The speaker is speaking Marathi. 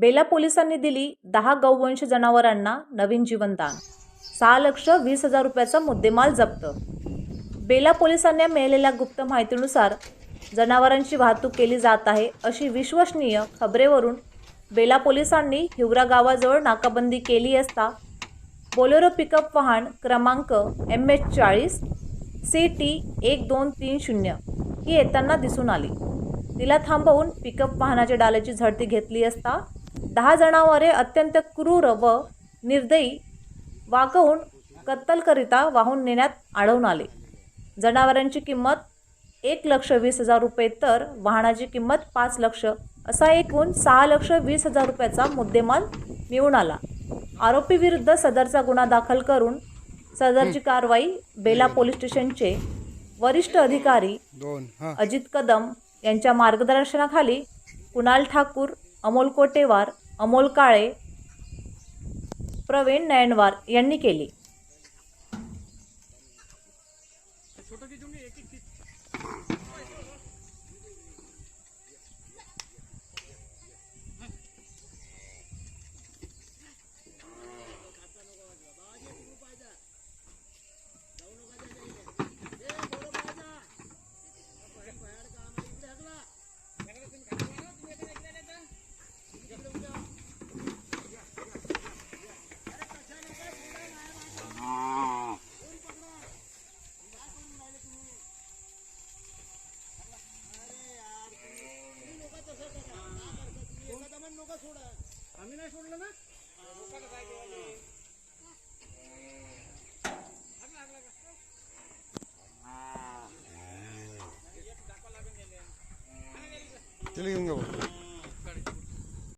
बेला पोलिसांनी दिली दहा गौवंश जनावरांना नवीन जीवनदान. सहा लक्ष वीस हजार रुपयाचा मुद्देमाल जप्त. बेला पोलिसांनी मिळालेल्या गुप्त माहितीनुसार जनावरांची वाहतूक केली जात आहे अशी विश्वसनीय खबरेवरून बेला पोलिसांनी हिवरा गावाजवळ नाकाबंदी केली असता बोलेरो पिकअप वाहन क्रमांक एम एच चाळीस सी टी एक दोन तीन शून्य ही येताना दिसून आली. तिला थांबवून पिकअप वाहनाच्या डाल्याची झडती घेतली असता दहा जनावरे अत्यंत क्रूर व निर्दयी वागवून कत्तलकरिता वाहून नेण्यात आढळून आले. जनावरांची किंमत एक लक्ष वीस हजार रुपये तर वाहनाची किंमत पाच लक्ष असा एकूण सहा लक्ष वीस हजार रुपयाचा मुद्देमाल मिळून आला. आरोपीविरुद्ध सदरचा गुन्हा दाखल करून सदरची कारवाई बेला पोलीस स्टेशनचे वरिष्ठ अधिकारी अजित कदम यांच्या मार्गदर्शनाखाली कुणाल ठाकूर अमोल कोटेवार अमोल काळे प्रवीण नयनवार यांनी केली. तिला घेऊन घ्या भाऊ.